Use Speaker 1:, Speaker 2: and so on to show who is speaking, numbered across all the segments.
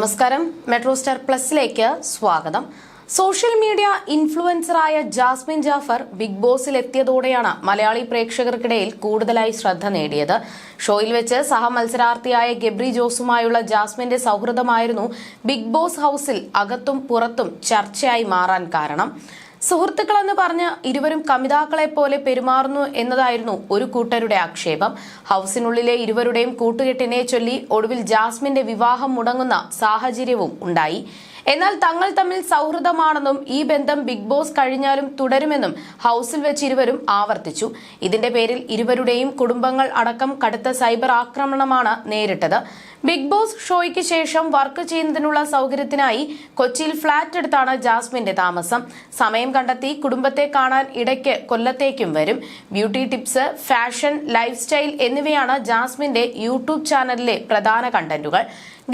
Speaker 1: നമസ്കാരം. Metro star പ്ലസിലേക്ക് സ്വാഗതം. സോഷ്യൽ മീഡിയ ഇൻഫ്ലുവൻസറായ ജാസ്മിൻ ജാഫർ ബിഗ് ബോസിൽ എത്തിയതോടെയാണ് മലയാളി പ്രേക്ഷകർക്കിടയിൽ കൂടുതലായി ശ്രദ്ധ നേടിയത്. ഷോയിൽ വെച്ച് സഹമത്സരാർത്ഥിയായ ഗബ്രി ജോസുമായുള്ള ജാസ്മിന്റെ സൗഹൃദമായിരുന്നു ബിഗ് ബോസ് ഹൌസിൽ അകത്തും പുറത്തും ചർച്ചയായി മാറാൻ കാരണം. സുഹൃത്തുക്കളെന്ന് പറഞ്ഞ് ഇരുവരും കമിതാക്കളെ പോലെ പെരുമാറുന്നു എന്നതായിരുന്നു ഒരു കൂട്ടരുടെ ആക്ഷേപം. ഹൌസിനുള്ളിലെ ഇരുവരുടെയും കൂട്ടുകെട്ടിനെ ചൊല്ലി ഒടുവിൽ ജാസ്മിന്റെ വിവാഹം മുടങ്ങുന്ന സാഹചര്യവും ഉണ്ടായി. എന്നാൽ തങ്ങൾ തമ്മിൽ സൗഹൃദമാണെന്നും ഈ ബന്ധം ബിഗ് ബോസ് കഴിഞ്ഞാലും തുടരുമെന്നും ഹൌസിൽ വെച്ച് ഇരുവരും ആവർത്തിച്ചു. ഇതിന്റെ പേരിൽ ഇരുവരുടെയും കുടുംബങ്ങൾ അടക്കം കടുത്ത സൈബർ ആക്രമണമാണ് നേരിട്ടത്. ബിഗ് ബോസ് ഷോയ്ക്ക് ശേഷം വർക്ക് ചെയ്യുന്നതിനുള്ള സൗകര്യത്തിനായി കൊച്ചിയിൽ ഫ്ളാറ്റ് എടുത്താണ് ജാസ്മിന്റെ താമസം. സമയം കണ്ടെത്തി കുടുംബത്തെ കാണാൻ ഇടയ്ക്ക് കൊല്ലത്തേക്കും വരും. Beauty tips fashion lifestyle എന്നിവയാണ് ജാസ്മിന്റെ യൂട്യൂബ് ചാനലിലെ പ്രധാന കണ്ടന്റുകൾ.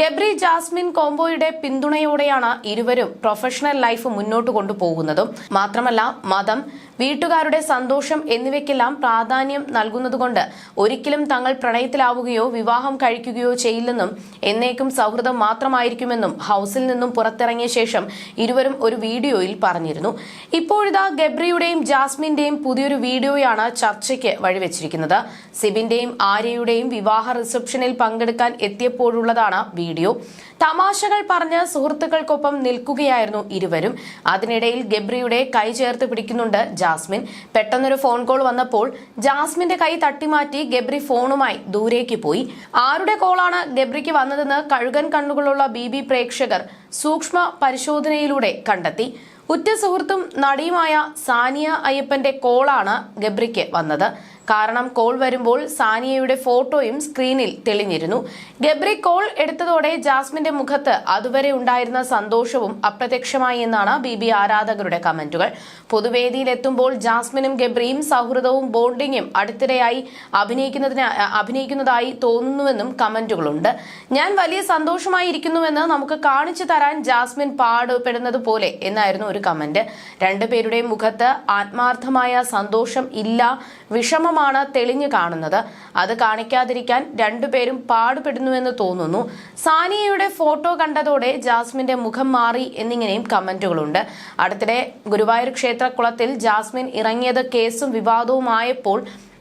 Speaker 1: ഗബ്രി ജാസ്മിൻ കോംബോയുടെ പിന്തുണയോടെയാണ് ഇരുവരും പ്രൊഫഷണൽ ലൈഫ് മുന്നോട്ട് കൊണ്ടുപോകുന്നതും. മാത്രമല്ല മതം വീട്ടുകാരുടെ സന്തോഷം എന്നിവയ്ക്കെല്ലാം പ്രാധാന്യം നൽകുന്നതുകൊണ്ട് ഒരിക്കലും തങ്ങൾ പ്രണയത്തിലാവുകയോ വിവാഹം കഴിക്കുകയോ ചെയ്യില്ലെന്നും എന്നേക്കും സൗഹൃദം മാത്രമായിരിക്കുമെന്നും ഹൌസിൽ നിന്നും പുറത്തിറങ്ങിയ ശേഷം ഇരുവരും ഒരു വീഡിയോയിൽ പറഞ്ഞിരുന്നു. ഇപ്പോഴിതാ ഗബ്രിയുടെയും ജാസ്മിന്റെയും പുതിയൊരു വീഡിയോയാണ് ചർച്ചയ്ക്ക് വഴിവെച്ചിരിക്കുന്നത്. സിബിന്റെയും ആര്യയുടെയും വിവാഹ റിസപ്ഷനിൽ പങ്കെടുക്കാൻ എത്തിയപ്പോഴുള്ളതാണ് വീഡിയോ. തമാശകൾ പറഞ്ഞ് സുഹൃത്തുക്കൾക്കൊപ്പം നിൽക്കുകയായിരുന്നു ഇരുവരും. അതിനിടയിൽ ഗബ്രിയുടെ കൈ ചേർത്ത് പിടിക്കുന്നുണ്ട് ജാസ്മിൻ പെട്ടെന്നൊരു ഫോൺ കോൾ വന്നപ്പോൾ ജാസ്മിന്റെ കൈ തട്ടിമാറ്റി ഗബ്രി ഫോണുമായി ദൂരേക്ക് പോയി. ആരുടെ കോളാണ് ഗബ്രിക്ക് വന്നതെന്ന് കഴുകൻ കണ്ണുകളുള്ള ബി ബി പ്രേക്ഷകർ സൂക്ഷ്മ പരിശോധനയിലൂടെ കണ്ടെത്തി. ഉറ്റ സുഹൃത്തും നടിയുമായ സാനിയ അയ്യപ്പന്റെ കോളാണ് ഗബ്രിക്ക് വന്നത്. കാരണം കോൾ വരുമ്പോൾ സാനിയയുടെ ഫോട്ടോയും സ്ക്രീനിൽ തെളിഞ്ഞിരുന്നു. ഗബ്രി കോൾ എടുത്തതോടെ ജാസ്മിന്റെ മുഖത്ത് അതുവരെ ഉണ്ടായിരുന്ന സന്തോഷവും അപ്രത്യക്ഷമായി എന്നാണ് ബി ബി ആരാധകരുടെ കമന്റുകൾ. പൊതുവേദിയിലെത്തുമ്പോൾ ജാസ്മിനും ഗബ്രിയും സൗഹൃദവും ബോണ്ടിങ്ങും അടുത്തിടെയായി അഭിനയിക്കുന്നതിന് അഭിനയിക്കുന്നതായി തോന്നുന്നുവെന്നും കമന്റുകളുണ്ട്. ഞാൻ വലിയ സന്തോഷമായി ഇരിക്കുന്നുവെന്ന് നമുക്ക് കാണിച്ചു തരാൻ ജാസ്മിൻ പാടുപെടുന്നത് പോലെ എന്നായിരുന്നു ഒരു കമന്റ്. രണ്ടുപേരുടെയും മുഖത്ത് ആത്മാർത്ഥമായ സന്തോഷം ഇല്ല വിഷമമാണ് തെളിഞ്ഞു കാണുന്നത്. അത് കാണിക്കാതിരിക്കാൻ രണ്ടുപേരും പാടുപെടുന്നുവെന്ന് തോന്നുന്നു. സാനിയയുടെ ഫോട്ടോ കണ്ടതോടെ ജാസ്മിന്റെ മുഖം മാറി എന്നിങ്ങനെയും കമന്റുകളുണ്ട്. അടുത്തിടെ ഗുരുവായൂർ ക്ഷേത്രക്കുളത്തിൽ ജാസ്മിൻ ഇറങ്ങിയത് കേസും വിവാദവുമായപ്പോൾ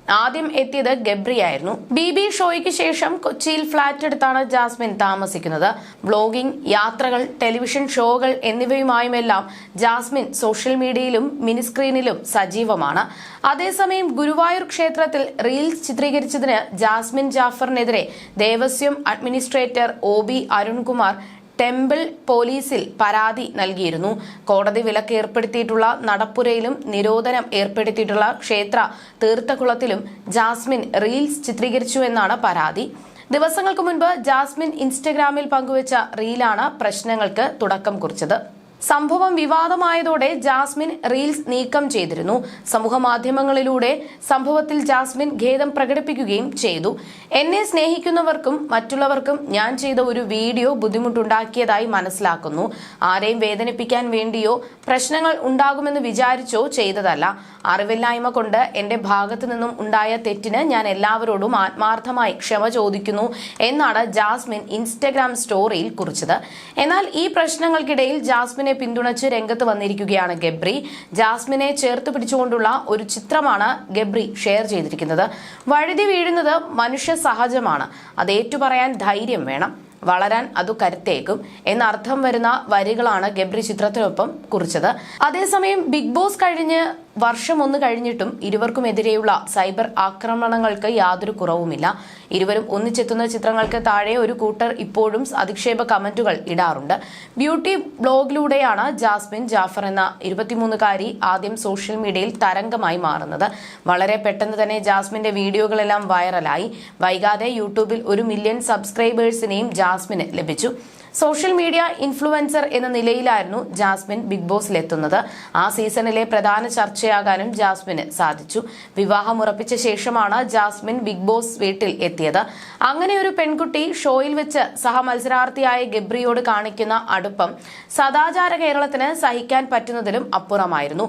Speaker 1: ആദ്യം എത്തിയത് ഗബ്രി ആയിരുന്നു ബി ബി ഷോയ്ക്ക് ശേഷം കൊച്ചിയിൽ ഫ്ളാറ്റ് എടുത്താണ് ജാസ്മിൻ താമസിക്കുന്നത്. ബ്ലോഗിംഗ് യാത്രകൾ ടെലിവിഷൻ ഷോകൾ എന്നിവയുമായുമെല്ലാം ജാസ്മിൻ സോഷ്യൽ മീഡിയയിലും മിനിസ്ക്രീനിലും സജീവമാണ്. അതേസമയം ഗുരുവായൂർ ക്ഷേത്രത്തിൽ റീൽസ് ചിത്രീകരിച്ചതിന് Jasmine ജാഫറിനെതിരെ Devaswom administrator O B Arunkumar temple പോലീസിൽ പരാതി നൽകിയിരുന്നു. കോടതി വിലക്ക് ഏർപ്പെടുത്തിയിട്ടുള്ള നടപ്പുരയിലും നിരോധനം ഏർപ്പെടുത്തിയിട്ടുള്ള ക്ഷേത്ര തീർത്ഥകുളത്തിലും ജാസ്മിൻ റീൽസ് ചിത്രീകരിച്ചുവെന്നാണ് പരാതി. ദിവസങ്ങൾക്ക് മുൻപ് ജാസ്മിൻ ഇൻസ്റ്റഗ്രാമിൽ പങ്കുവച്ച റീലാണ് പ്രശ്നങ്ങൾക്ക് തുടക്കം കുറിച്ചത്. സംഭവം വിവാദമായതോടെ ജാസ്മിൻ റീൽസ് നീക്കം ചെയ്തിരുന്നു. സമൂഹമാധ്യമങ്ങളിലൂടെ സംഭവത്തിൽ ജാസ്മിൻ ഖേദം പ്രകടിപ്പിക്കുകയും ചെയ്തു. എന്നെ സ്നേഹിക്കുന്നവർക്കും മറ്റുള്ളവർക്കും ഞാൻ ചെയ്ത ഒരു വീഡിയോ ബുദ്ധിമുട്ടുണ്ടാക്കിയതായി മനസ്സിലാക്കുന്നു. ആരെയും വേദനിപ്പിക്കാൻ വേണ്ടിയോ പ്രശ്നങ്ങൾ ഉണ്ടാകുമെന്ന് വിചാരിച്ചോ ചെയ്തതല്ല. അറിവില്ലായ്മ കൊണ്ട് എന്റെ ഭാഗത്തു നിന്നും ഉണ്ടായ തെറ്റിന് ഞാൻ എല്ലാവരോടും ആത്മാർത്ഥമായി ക്ഷമ ചോദിക്കുന്നു എന്നാണ് ജാസ്മിൻ ഇൻസ്റ്റഗ്രാം സ്റ്റോറിയിൽ കുറിച്ചത്. എന്നാൽ ഈ പ്രശ്നങ്ങൾക്കിടയിൽ ജാസ്മിനെ പിന്തുണച്ച് രംഗത്ത് വന്നിരിക്കുകയാണ് ഗബ്രി. ജാസ്മിനെ ചേർത്ത് പിടിച്ചുകൊണ്ടുള്ള ഒരു ചിത്രമാണ് ഗബ്രി ഷെയർ ചെയ്തിരിക്കുന്നത്. വഴുതി വീഴുന്നത് മനുഷ്യ സഹജമാണ്. അത് ഏറ്റുപറയാൻ ധൈര്യം വേണം. വളരാൻ അത് കരുത്തേക്കും എന്നർത്ഥം വരുന്ന വരികളാണ് ഗബ്രി ചിത്രത്തിനൊപ്പം കുറിച്ചത്. അതേസമയം ബിഗ് ബോസ് കഴിഞ്ഞ് വർഷം ഒന്ന് കഴിഞ്ഞിട്ടും ഇരുവർക്കുമെതിരെയുള്ള സൈബർ ആക്രമണങ്ങൾക്ക് യാതൊരു കുറവുമില്ല. ഇരുവരും ഒന്നിച്ചെത്തുന്ന ചിത്രങ്ങൾക്ക് താഴെ ഒരു കൂട്ടർ ഇപ്പോഴും അധിക്ഷേപ കമന്റുകൾ ഇടാറുണ്ട്. ബ്യൂട്ടി ബ്ലോഗിലൂടെയാണ് ജാസ്മിൻ ജാഫർ എന്ന ഇരുപത്തിമൂന്നുകാരി ആദ്യം സോഷ്യൽ മീഡിയയിൽ തരംഗമായി മാറുന്നത്. വളരെ പെട്ടെന്ന് തന്നെ ജാസ്മിന്റെ വീഡിയോകളെല്ലാം വൈറലായി. വൈകാതെ യൂട്യൂബിൽ ഒരു മില്യൺ സബ്സ്ക്രൈബേഴ്സിനെയും ജാസ്മിന് ലഭിച്ചു. സോഷ്യൽ മീഡിയ ഇൻഫ്ലുവൻസർ എന്ന നിലയിലായിരുന്നു ജാസ്മിൻ ബിഗ് ബോസിൽ എത്തുന്നത് ആ സീസണിലെ പ്രധാന ചർച്ചയാകാനും ജാസ്മിന് സാധിച്ചു. വിവാഹം ഉറപ്പിച്ച ശേഷമാണ് ജാസ്മിൻ ബിഗ് ബോസ് വീട്ടിൽ എത്തിയത്. അങ്ങനെ ഒരു പെൺകുട്ടി ഷോയിൽ വെച്ച് സഹമത്സരാർത്ഥിയായ ഗബ്രിയോട് കാണിക്കുന്ന അടുപ്പം സദാചാര കേരളത്തിന് സഹിക്കാൻ പറ്റുന്നതിലും അപ്പുറമായിരുന്നു.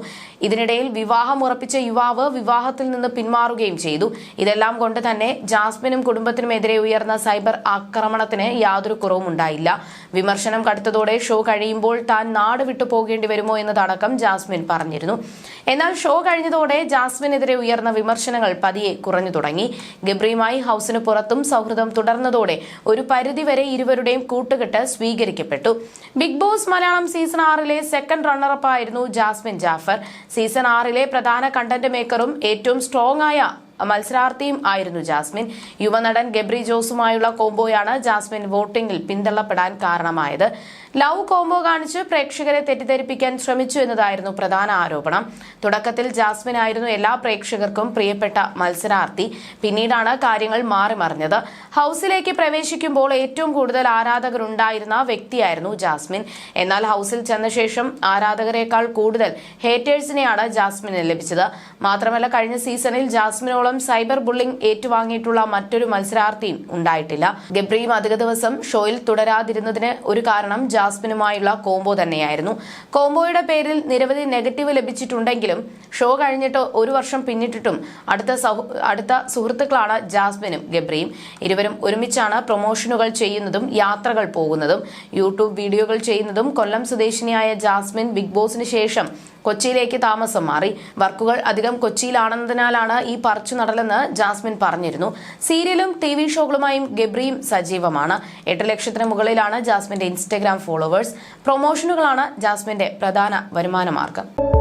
Speaker 1: ഇതിനിടയിൽ വിവാഹം ഉറപ്പിച്ച യുവാവ് വിവാഹത്തിൽ നിന്ന് പിന്മാറുകയും ചെയ്തു. ഇതെല്ലാം കൊണ്ട് തന്നെ ജാസ്മിനും കുടുംബത്തിനുമെതിരെ ഉയർന്ന സൈബർ ആക്രമണത്തിന് യാതൊരു കുറവും ഉണ്ടായില്ല വിമർശനം കടുത്തതോടെ ഷോ കഴിയുമ്പോൾ താൻ നാട് വിട്ടു പോകേണ്ടി വരുമോ എന്നതടക്കം ജാസ്മിൻ പറഞ്ഞിരുന്നു. എന്നാൽ ഷോ കഴിഞ്ഞതോടെ ജാസ്മിനെതിരെ ഉയർന്ന വിമർശനങ്ങൾ പതിയെ കുറഞ്ഞു തുടങ്ങി. ഗബ്രിയുമായി ഹൌസിന് പുറത്തും സൗഹൃദം തുടർന്നതോടെ ഒരു പരിധിവരെ ഇരുവരുടെയും കൂട്ടുകെട്ട് സ്വീകരിക്കപ്പെട്ടു. ബിഗ് ബോസ് മലയാളം സീസൺ ആറിലെ സെക്കൻഡ് റണ്ണറപ്പായിരുന്നു ജാസ്മിൻ ജാഫർ. സീസൺ ആറിലെ പ്രധാന കണ്ടന്റ് മേക്കറും ഏറ്റവും സ്ട്രോങ് ആയ മത്സരാർത്ഥിയും ആയിരുന്നു ജാസ്മിൻ. യുവനടൻ ഗബ്രി ജോസുമായുള്ള കോംബോയാണ് ജാസ്മിൻ വോട്ടിംഗിൽ പിന്തള്ളപ്പെടാൻ കാരണമായത്. ലവ് കോംബോ കാണിച്ച് പ്രേക്ഷകരെ തെറ്റിദ്ധരിപ്പിക്കാൻ ശ്രമിച്ചു എന്നതായിരുന്നു പ്രധാന ആരോപണം. തുടക്കത്തിൽ ജാസ്മിൻ ആയിരുന്നു എല്ലാ പ്രേക്ഷകർക്കും പ്രിയപ്പെട്ട മത്സരാർത്ഥി. പിന്നീടാണ് കാര്യങ്ങൾ മാറിമറിഞ്ഞത് ഹൌസിലേക്ക് പ്രവേശിക്കുമ്പോൾ ഏറ്റവും കൂടുതൽ ആരാധകരുണ്ടായിരുന്ന വ്യക്തിയായിരുന്നു ജാസ്മിൻ. എന്നാൽ ഹൌസിൽ ചെന്ന ശേഷം ആരാധകരെക്കാൾ കൂടുതൽ ഹേറ്റേഴ്സിനെയാണ് ജാസ്മിന് ലഭിച്ചത്. മാത്രമല്ല കഴിഞ്ഞ സീസണിൽ ജാസ്മിനോളം സൈബർ ബുള്ളിംഗ് ഏറ്റുവാങ്ങിയിട്ടുള്ള മറ്റൊരു മത്സരാർത്ഥിയും ഉണ്ടായിട്ടില്ല. ഗബ്രിയും അധിക ദിവസം ഷോയിൽ തുടരാതിരുന്നതിന് ഒരു കാരണം ജാസ്മിനുമായുള്ള കോംബോ തന്നെയായിരുന്നു. കോംബോയുടെ പേരിൽ നിരവധി നെഗറ്റീവ് ലഭിച്ചിട്ടുണ്ടെങ്കിലും ഷോ കഴിഞ്ഞിട്ട് ഒരു വർഷം പിന്നിട്ടിട്ടും അടുത്ത അടുത്ത സുഹൃത്തുക്കളാണ് ജാസ്മിനും ഗബ്രിയും ഇരുവരും ഒരുമിച്ചാണ് പ്രൊമോഷനുകൾ ചെയ്യുന്നതും യാത്രകൾ പോകുന്നതും. യൂട്യൂബ് വീഡിയോകൾ ചെയ്യുന്നതും കൊല്ലം സ്വദേശിനിയായ ജാസ്മിൻ ബിഗ് ബോസിന് ശേഷം കൊച്ചിയിലേക്ക് താമസം മാറി. വർക്കുകൾ അധികം കൊച്ചിയിലാണെന്നതിനാലാണ് ഈ പറിച്ചു നടലെന്ന് ജാസ്മിൻ പറഞ്ഞിരുന്നു. സീരിയലും ടി വി ഷോകളുമായും ഗബ്രിയും സജീവമാണ്. എട്ട് ലക്ഷത്തിന് മുകളിലാണ് ജാസ്മിന്റെ ഇൻസ്റ്റഗ്രാം ഫോളോവേഴ്സ്. പ്രൊമോഷനുകളാണ് ജാസ്മിന്റെ പ്രധാന വരുമാന മാർഗം.